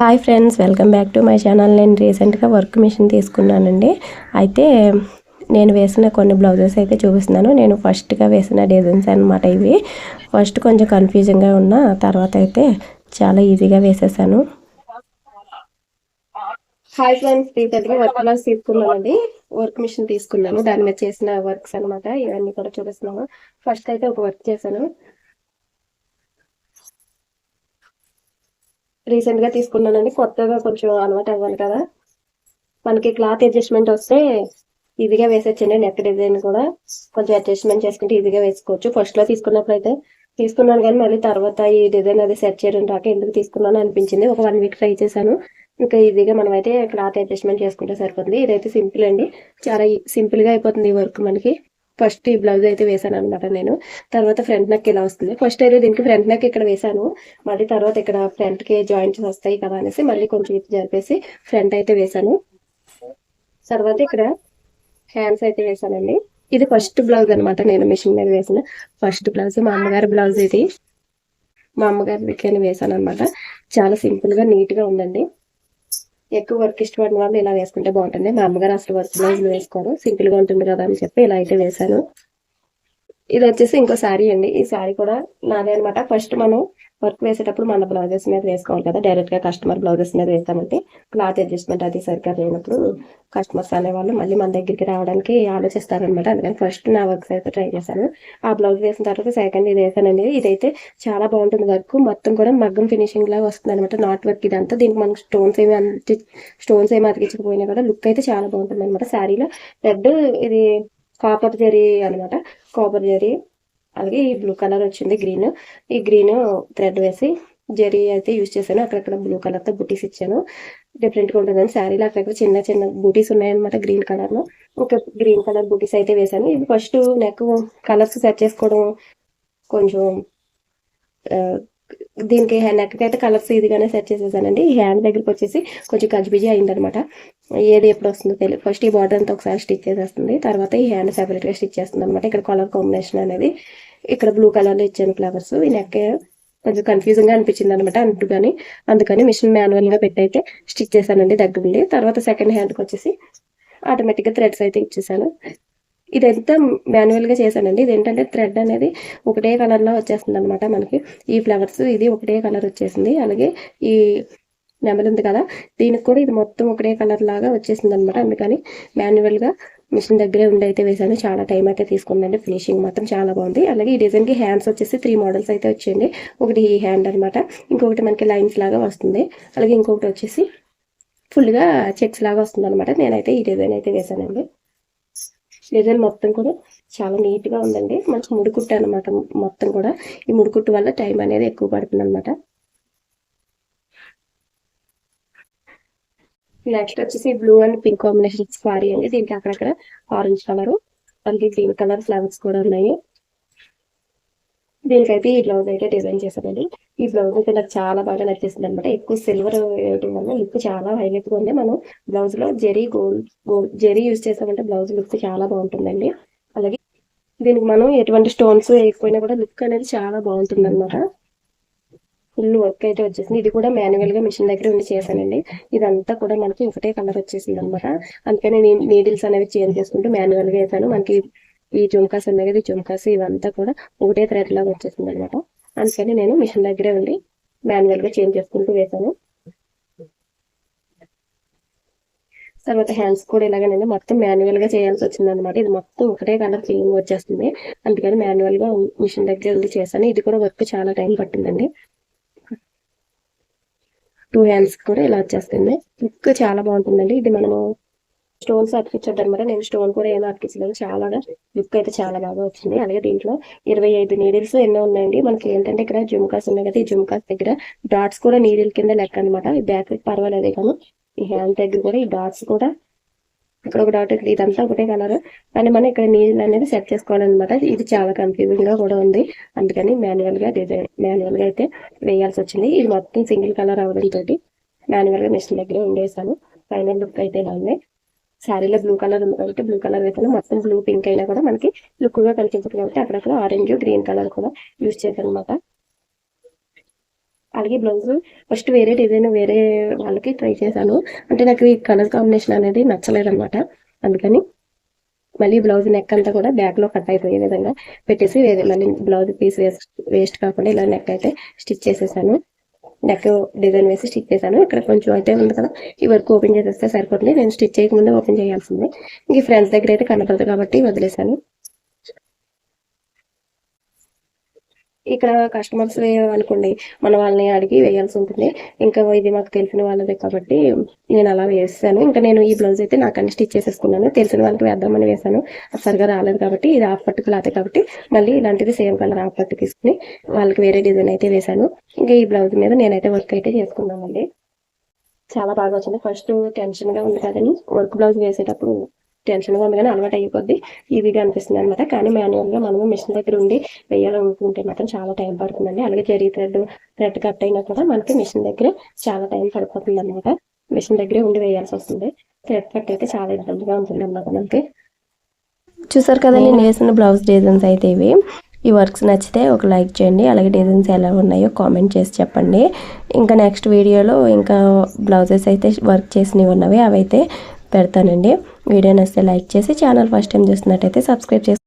Hi friends welcome back to my channel. నేను రీసెంట్గా work machine తీసుకున్నానండి. అయితే నేను వేసిన కొన్ని బ్లౌజెస్ అయితే చూపిస్తున్నాను. నేను ఫస్ట్గా వేసిన డిజైన్స్ అనమాట ఇవి. ఫస్ట్ కొంచెం కన్ఫ్యూజింగ్గా ఉన్న తర్వాత అయితే చాలా ఈజీగా వేసేసాను. హాయ్ ఫ్రెండ్స్ రీసెంట్గా వర్క్ బ్లౌజ్ తీసుకున్నానండి. వర్క్ మిషన్ తీసుకున్నాను. దాని మీద చేసిన వర్క్స్ అనమాట ఇవన్నీ కూడా చూపిస్తున్నాను. ఫస్ట్ అయితే ఒక వర్క్ చేశాను. రీసెంట్గా తీసుకున్నానండి. కొత్తగా కొంచెం అలవాటు అవ్వాలి కదా. మనకి క్లాత్ అడ్జస్ట్మెంట్ వస్తే ఈజీగా వేసేచ్చండి నెక్ డిజైన్ కూడా కొంచెం అడ్జస్ట్మెంట్ చేసుకుంటే ఈజీగా వేసుకోవచ్చు. ఫస్ట్లో తీసుకున్నప్పుడు అయితే తీసుకున్నాను కానీ మళ్ళీ తర్వాత ఈ డిజైన్ అది సెట్ చేయడం రాక ఎందుకు తీసుకున్నాను అనిపించింది. ఒక వన్ వీక్ ట్రై చేశాను. ఇంకా ఈజీగా మనం అయితే క్లాత్ అడ్జస్ట్మెంట్ చేసుకుంటే సరిపోతుంది. ఇదైతే సింపుల్ అండి. చాలా సింపుల్గా అయిపోతుంది ఈ వర్క్ మనకి. ఫస్ట్ ఈ బ్లౌజ్ అయితే వేసాను అనమాట నేను. తర్వాత ఫ్రంట్ నెక్ ఇలా వస్తుంది? ఫస్ట్ అయితే దీనికి ఫ్రంట్ నెక్ ఇక్కడ వేసాను మళ్ళీ తర్వాత ఇక్కడ ఫ్రంట్కి జాయింట్స్ వస్తాయి కదా అనేసి మళ్ళీ కొంచెం ఇటు జరిపేసి ఫ్రంట్ అయితే వేసాను తర్వాత ఇక్కడ హ్యాండ్స్ అయితే వేసానండి ఇది ఫస్ట్ బ్లౌజ్ అనమాట నేను మిషన్ మీద వేసిన ఫస్ట్ బ్లౌజ్ మా అమ్మగారి బ్లౌజ్ ఇది. మా అమ్మగారికి వేసాను అనమాట చాలా సింపుల్గా నీట్గా ఉందండి. ఎక్కువ వర్క్ ఇష్టపడిన వాళ్ళు ఇలా వేసుకుంటే బాగుంటుంది. మా అమ్మగారు అసలు వర్క్ బ్లౌజులు వేసుకోరు. సింపుల్గా ఉంటుంది కదా అని చెప్పి ఇలా అయితే వేసాను ఇది వచ్చేసి ఇంకో శారీ అండి. ఈ శారీ కూడా నాదే అనమాట ఫస్ట్ మనం వర్క్ వేసేటప్పుడు మన బ్లౌజెస్ మీద వేసుకోవాలి కదా. డైరెక్ట్గా కస్టమర్ బ్లౌజెస్ మీద వేస్తామంటే క్లాత్ అడ్జస్ట్మెంట్ అది సరిగ్గా లేనప్పుడు కస్టమర్స్ అనేవాళ్ళు మళ్ళీ మన దగ్గరికి రావడానికి ఆలోచిస్తారనమాట అందుకని ఫస్ట్ నా వర్క్స్ అయితే ట్రై చేశాను. ఆ బ్లౌజ్ వేసిన తర్వాత సెకండ్ ఇది వేసానండి ఇదైతే చాలా బాగుంటుంది వర్క్ మొత్తం కూడా మగ్గం ఫినిషింగ్ లాగా వస్తుంది అనమాట నాట్ వర్క్ ఇదంతా. దీనికి మనకు స్టోన్స్ ఏమి అంటి స్టోన్స్ ఏమి అతికించకపోయినా కూడా లుక్ అయితే చాలా బాగుంటుంది అనమాట శారీలో రెడ్ ఇది కాపర్ జరీ అనమాట కాపర్ జరీ. అలాగే ఈ బ్లూ కలర్ వచ్చింది గ్రీన్ ఈ గ్రీన్ థ్రెడ్ వేసి జరీ అయితే యూజ్ చేశాను. అక్కడక్కడ బ్లూ కలర్తో బుటీస్ ఇచ్చాను. డిఫరెంట్గా ఉంటుందని శారీలో అక్కడక్కడ చిన్న చిన్న బూటీస్ ఉన్నాయన్నమాట గ్రీన్ కలర్లో. ఒక గ్రీన్ కలర్ బూటీస్ అయితే వేసాను ఇది ఫస్ట్ నెక్ కలర్స్ సెట్ చేసుకోవడం కొంచెం దీనికి నెక్ అయితే కలర్స్ ఇదిగానే సెట్ చేసేసానండి. ఈ హ్యాండ్ దగ్గరికి వచ్చేసి కొంచెం గజిబిజీ అయిందనమాట. ఏది ఎప్పుడు వస్తుందో తెలియదు ఫస్ట్ ఈ బార్డర్ అంతా ఒకసారి స్టిచ్ చేసేస్తుంది. తర్వాత ఈ హ్యాండ్ సెపరేట్గా స్టిచ్ చేస్తుంది అనమాట ఇక్కడ కలర్ కాంబినేషన్ అనేది ఇక్కడ బ్లూ కలర్లో ఇచ్చాను ఫ్లవర్స్ ఈ నెక్ కొంచెం కన్ఫ్యూజింగ్గా అనిపించింది అనమాట అందుకని అందుకని మిషన్ మాన్యువల్గా పెట్టి అయితే స్టిచ్ చేశానండి దగ్గరుండి. తర్వాత సెకండ్ హ్యాండ్కి వచ్చేసి ఆటోమేటిక్గా థ్రెడ్స్ అయితే ఇచ్చేసాను. ఇదంతా మాన్యువల్గా చేశానండి. ఇది ఏంటంటే థ్రెడ్ అనేది ఒకటే కలర్లో వచ్చేస్తుంది అనమాట మనకి. ఈ ఫ్లవర్స్ ఇది ఒకటే కలర్ వచ్చేసింది. అలాగే ఈ నెమలి ఉంది కదా దీనికి కూడా ఇది మొత్తం ఒకటే కలర్ లాగా వచ్చేసింది అనమాట అందుకని మాన్యువల్గా మిషన్ దగ్గరే ఉండి అయితే వేసాను చాలా టైం అయితే తీసుకుందండి. ఫినిషింగ్ మాత్రం చాలా బాగుంది. అలాగే ఈ డిజైన్కి హ్యాండ్స్ వచ్చేసి త్రీ మోడల్స్ అయితే వచ్చేయండి. ఒకటి ఈ హ్యాండ్ అనమాట ఇంకొకటి మనకి లైన్స్ లాగా వస్తుంది. అలాగే ఇంకొకటి వచ్చేసి ఫుల్గా చెక్స్ లాగా వస్తుంది అనమాట నేనైతే ఈ డిజైన్ అయితే వేసానండి డిజైన్ మొత్తం కూడా చాలా నీట్గా ఉందండి. మనకు ముడికుట్టు అనమాట మొత్తం కూడా. ఈ ముడికుట్టు వల్ల టైం అనేది ఎక్కువ పడుతుంది అనమాట నెక్స్ట్ వచ్చేసి blue and pink combination sorry అండి. దీనికి అక్కడక్కడ ఆరెంజ్ కలర్ అలాగే గ్రీన్ కలర్ ఫ్లవర్స్ కూడా ఉన్నాయి. దీనికైతే ఈ బ్లౌజ్ అయితే డిజైన్ చేశానండి. ఈ బ్లౌజ్ అయితే నాకు చాలా బాగా నచ్చేసింది అనమాట ఎక్కువ సిల్వర్ వేయటం వల్ల లుక్ చాలా హైలైట్గా ఉంది. మనం బ్లౌజ్లో జెరీ గోల్డ్ గోల్డ్ జెరీ యూజ్ చేసామంటే బ్లౌజ్ లుక్ చాలా బాగుంటుందండి. అలాగే దీనికి మనం ఎటువంటి స్టోన్స్ వేయకపోయినా కూడా లుక్ అనేది చాలా బాగుంటుంది అనమాట ఫుల్ వర్క్ అయితే వచ్చేసింది. ఇది కూడా మాన్యువల్గా మిషన్ దగ్గర ఉండి చేశానండి. ఇదంతా కూడా మనకి ఒకటే కలర్ వచ్చేసింది అనమాట అందుకని నేను నీడిల్స్ అనేవి చేంజ్ చేసుకుంటూ మాన్యువల్గా వేసాను. మనకి ఈ జుమ్కాస్ ఉన్నాయి కదా ఈ జుమ్కాస్ ఇవంతా కూడా ఒకటే థ్రెడ్ లాగా వచ్చేసింది అనమాట. అందుకని నేను మిషన్ దగ్గరే ఉండి మాన్యువల్గా చేంజ్ చేసుకుంటూ వేసాను తర్వాత హ్యాండ్స్ కూడా ఇలాగే నేను మొత్తం మాన్యువల్గా చేయాల్సి వచ్చింది అనమాట. ఇది మొత్తం ఒకటే కలర్ ఫీలింగ్ వచ్చేస్తుంది. అందుకని మాన్యువల్గా మిషన్ దగ్గర ఉండి చేశాను. ఇది కూడా వర్క్ చాలా టైం పట్టిందండి. టూ హ్యాండ్స్ కూడా ఇలా వచ్చేస్తుంది. లుక్ చాలా బాగుంటుందండి. ఇది మనము స్టోన్స్ అతికించద్దు అనమాట నేను స్టోన్ కూడా ఏమో అతికించలేదు చాలా లుక్ అయితే చాలా బాగా వచ్చింది. అలాగే దీంట్లో ఇరవై ఐదు నీడిల్స్ ఎన్నో ఉన్నాయండి. మనకి ఏంటంటే ఇక్కడ జుమ్కాస్ ఉన్నాయి కదా ఈ జుమ్కాస్ దగ్గర డాట్స్ కూడా నీడిల్ కింద లెక్క అనమాట ఈ బ్యాక్ పర్వాలేదు కానీ ఈ హ్యాండ్ దగ్గర కూడా ఈ డాట్స్ కూడా ఇక్కడ ఒక డాట్ ఇదంతా ఒకటే కలర్ కానీ మనం ఇక్కడ నీళ్ళు అనేది సెట్ చేసుకోవాలన్నమాట. ఇది చాలా కన్ఫ్యూజింగ్గా కూడా ఉంది. అందుకని మాన్యువల్గా డిజైన్ మాన్యువల్గా అయితే వేయాల్సి వచ్చింది. ఇది మొత్తం సింగిల్ కలర్ అవడంతో మాన్యువల్గా మిషన్ దగ్గర ఉండేసాను. ఫైనల్ లుక్ అయితే ఇలా ఉంది శారీలో బ్లూ కలర్ ఉంది కాబట్టి బ్లూ కలర్ వేసాను మొత్తం బ్లూ పింక్ అయినా కూడా మనకి లుక్గా కనిపించదు కాబట్టి అక్కడక్కడ ఆరెంజ్ గ్రీన్ కలర్ కూడా యూజ్ చేశాను అనమాట అలాగే బ్లౌజ్ ఫస్ట్ వేరే డిజైన్ వేరే వాళ్ళకి ట్రై చేశాను. అంటే నాకు ఈ కలర్ కాంబినేషన్ అనేది నచ్చలేదు అనమాట అందుకని మళ్ళీ బ్లౌజ్ నెక్ అంతా కూడా బ్యాక్లో కట్ అయిపోయే విధంగా పెట్టేసి వేరే మళ్ళీ బ్లౌజ్ పీస్ వేస్ట్ వేస్ట్ కాకుండా ఇలా నెక్ అయితే స్టిచ్ చేసేసాను. నెక్ డిజైన్ వేసి స్టిచ్ చేశాను. ఇక్కడ కొంచెం అయితే ఉంది కదా ఈ వర్క్ ఓపెన్ చేసేస్తే సరిపోతుంది. నేను స్టిచ్ చేయకముందే ఓపెన్ చేయాల్సిందే. ఇంక ఫ్రెండ్స్ దగ్గర అయితే కనపడదు కాబట్టి వదిలేశాను. ఇక్కడ కస్టమర్స్ అనుకోండి మన వాళ్ళని అడిగి వేయాల్సి ఉంటుంది. ఇంకా ఇది మాకు తెలిసిన వాళ్ళదే కాబట్టి నేను అలా వేసాను ఇంకా నేను ఈ బ్లౌజ్ అయితే నాకన్నీ స్టిచ్ చేసేసుకున్నాను. తెలిసిన వాళ్ళకి వేద్దామని వేసాను సరిగా రాలేదు కాబట్టి ఇది హాఫ్ పట్టు క్లాత్ కాబట్టి మళ్ళీ ఇలాంటిది సేమ్ కలర్ హాఫ్ పట్టు తీసుకుని వాళ్ళకి వేరే డిజైన్ అయితే వేసాను ఇంకా ఈ బ్లౌజ్ మీద నేనైతే వర్క్ అయితే చేసుకున్నానండి చాలా బాగా వచ్చింది. ఫస్ట్ టెన్షన్గా ఉంది కదండి. వర్క్ బ్లౌజ్ వేసేటప్పుడు టెన్షన్గా ఉంది కానీ అలవాటు అయిపోద్ది. ఈజీగా అనిపిస్తుంది అనమాట కానీ మాన్యువల్గా మనము మిషన్ దగ్గర ఉండి వేయాలనుకుంటే మాత్రం చాలా టైం పడుతుందండి. అలాగే జరీ థ్రెడ్ థ్రెడ్ కట్ అయినా కూడా మనకి మిషన్ దగ్గర చాలా టైం పడిపోతుంది అనమాట మిషన్ దగ్గరే ఉండి వేయాల్సి వస్తుంది. థ్రెడ్ కట్ అయితే చాలా ఇబ్బందిగా ఉంటుంది అన్నమాట మనకి. చూసారు కదా నేను వేసిన బ్లౌజ్ డిజైన్స్ అయితే ఇవి. ఈ వర్క్స్ నచ్చితే ఒక లైక్ చేయండి. అలాగే డిజైన్స్ ఎలా ఉన్నాయో కామెంట్ చేసి చెప్పండి. ఇంకా నెక్స్ట్ వీడియోలో ఇంకా బ్లౌజెస్ అయితే వర్క్ చేసినవి ఉన్నవి. అవైతే పెడతానండి. వీడియో నచ్చితే లైక్ చేసి ఛానల్ ఫస్ట్ టైం చూస్తున్నట్టయితే సబ్స్క్రైబ్ చేసి